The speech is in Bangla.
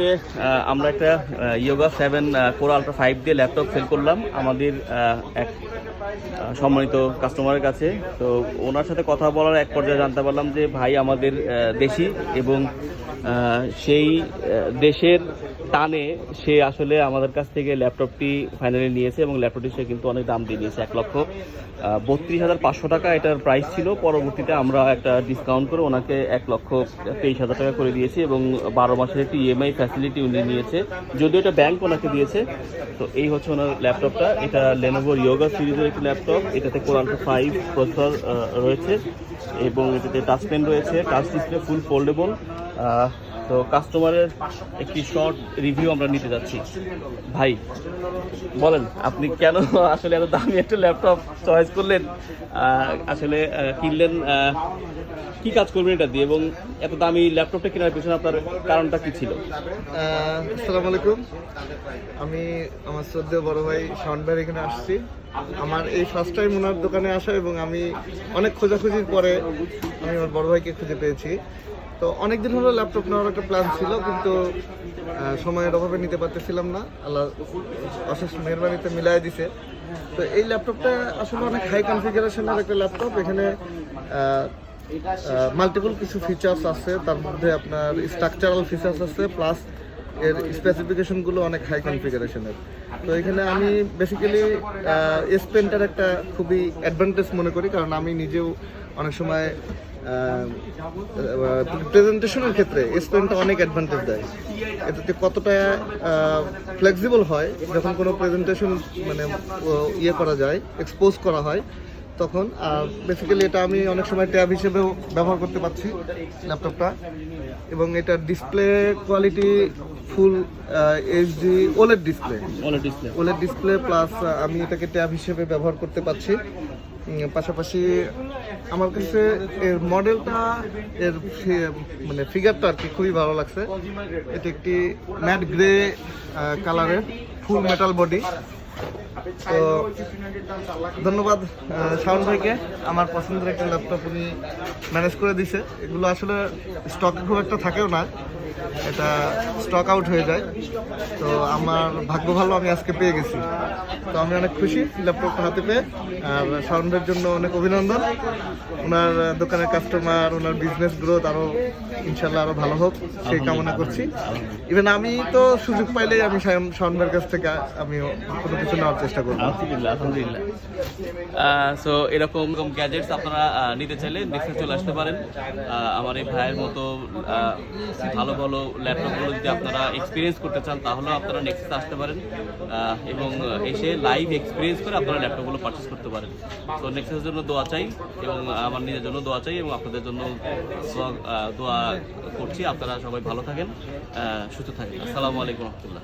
মুহূর্তে আমরা একটা Yoga seven Core Ultra five দিয়ে ল্যাপটপ সেল করলাম আমাদের এক সম্মানিত কাস্টমারের কাছে। তো ওনার সাথে কথা বলার এক পর্যায়ে জানতে পারলাম যে ভাই আমাদের দেশি এবং সেই দেশের টানে সে আসলে আমাদের কাছ থেকে ল্যাপটপটি ফাইনালি নিয়েছে এবং ল্যাপটপটি সে কিন্তু অনেক দাম দিয়ে নিয়েছে, এক লক্ষ। বত্রিশ হাজার পাঁচশো টাকা এটার প্রাইস ছিল। পরবর্তীতে আমরা একটা ডিসকাউন্ট করে ওনাকে এক লক্ষ তেইশ হাজার টাকা করে দিয়েছি এবং বারো মাসের একটি ইএমআই ফ্যাসিলিটি উনি নিয়েছে। যদিও এটা ব্যাংক ওনাকে দিয়েছে, তো এই হচ্ছে ওনার ল্যাপটপটা। এটা লেনোভোর ইয়োগা সিরিজের একটি ল্যাপটপ। এটাতে কোরআন ফাইভ প্রসেসর রয়েছে। এবং এটাতে টাচ পেন রয়েছে টাচ ডিসপ্লে ফুল ফোল্ডেবল তো কাস্টমারের একটি শর্ট রিভিউ আমরা নিতে যাচ্ছি। ভাই, বলেন, আপনি কেন আসলে এত দামি একটা ল্যাপটপ চয়েস করলেন? আসলে কিনলেন কি কাজ করবেন এটা দিয়ে এবং এত দামি ল্যাপটপটা কেনার পিছনে আপনার কারণটা কি ছিল? আসসালামু আলাইকুম। আমি আমার শ্রদ্ধেয় বড় ভাই ভাইয়ের এখানে আসছি। আমার এই ফার্স্ট টাইম ওনার দোকানে আসা এবং আমি অনেক খোঁজাখুঁজির পরে আমি আমার বড় ভাইকে খুঁজে পেয়েছি। তো অনেক দিন হলো ল্যাপটপ নেওয়ার একটা প্ল্যান ছিল, কিন্তু সময়ের অভাবে নিতে পারতেছিলাম না। আল্লাহ অশেষ মেহরবানিতে মিলাই দিছে। তো এই ল্যাপটপটা আসলে অনেক হাই কনফিগারেশনের একটা ল্যাপটপ এখানে মাল্টিপল কিছু ফিচার্স আছে। তার মধ্যে আপনার স্ট্রাকচারাল ফিচার্স আছে প্লাস এর স্পেসিফিকেশনগুলো অনেক হাই কনফিগারেশনের তো এখানে আমি বেসিক্যালি এস পেনটার একটা খুবই অ্যাডভান্টেজ মনে করি, কারণ আমি নিজেও অনেক সময় প্রেজেন্টেশনের ক্ষেত্রে পেনটা অনেক অ্যাডভান্টেজ দেয়। এটাতে কতটা ফ্লেক্সিবল হয় যখন কোনো প্রেজেন্টেশন মানে ইয়ে করা যায় এক্সপোজ করা হয় তখন আর বেসিক্যালি এটা আমি অনেক সময় ট্যাব হিসেবেও ব্যবহার করতে পারছি ল্যাপটপটা। এবং এটার display quality full HD OLED display OLED display plus আমি এটাকে ট্যাব হিসেবে ব্যবহার করতে পারছি। পাশাপাশি আমার কাছে এর মডেলটা, এর মানে ফিগারটা আর কি খুবই ভালো লাগছে। এটা একটি ম্যাট গ্রে কালারের ফুল মেটাল বডি তো ধন্যবাদ শাওন ভাইকে। আমার পছন্দের একটা ল্যাপটপ উনি ম্যানেজ করে দিছে এগুলো আসলে স্টকে খুব একটা থাকেও না। এটা স্টক আউট হয়ে যায়। তো আমার ভাগ্য ভালো, আমি আজকে পেয়ে গেছি। তো আমি অনেক খুশি ল্যাপটপটা হাতে পেয়ে। আর ভাইয়ের জন্য অনেক অভিনন্দন। ওনার দোকানের কাস্টমার ওনার বিজনেস গ্রোথ আরও ইনশাল্লাহ আরও ভালো হোক, সেই কামনা করছি। ইভেন আমি তো সুযোগ পাইলেই আমি শাওন কাছ থেকে আমি কোনো কিছু নেওয়ার চেষ্টা করব। আলহামদুলিল্লাহ সো এরকম এরকম গ্যাজেটস আপনারা নিতে চাইলে নেক্সটে চলে আসতে পারেন। আমার এই ভাইয়ের মতো ভালো ভালো ল্যাপটপগুলো যদি আপনারা এক্সপিরিয়েন্স করতে চান, তাহলেও আপনারা নেক্সটে আসতে পারেন এবং এসে লাইভ এক্সপিরিয়েন্স করে আপনারা ল্যাপটপগুলো পারচেস করতে পারেন। তো নেক্সটের জন্য দোয়া চাই, এবং আমার নিজের জন্য দোয়া চাই, এবং আপনাদের জন্য দোয়া করছি। আপনারা সবাই ভালো থাকেন সুস্থ থাকেন। আসসালামু আলাইকুম রহমতুল্লাহ।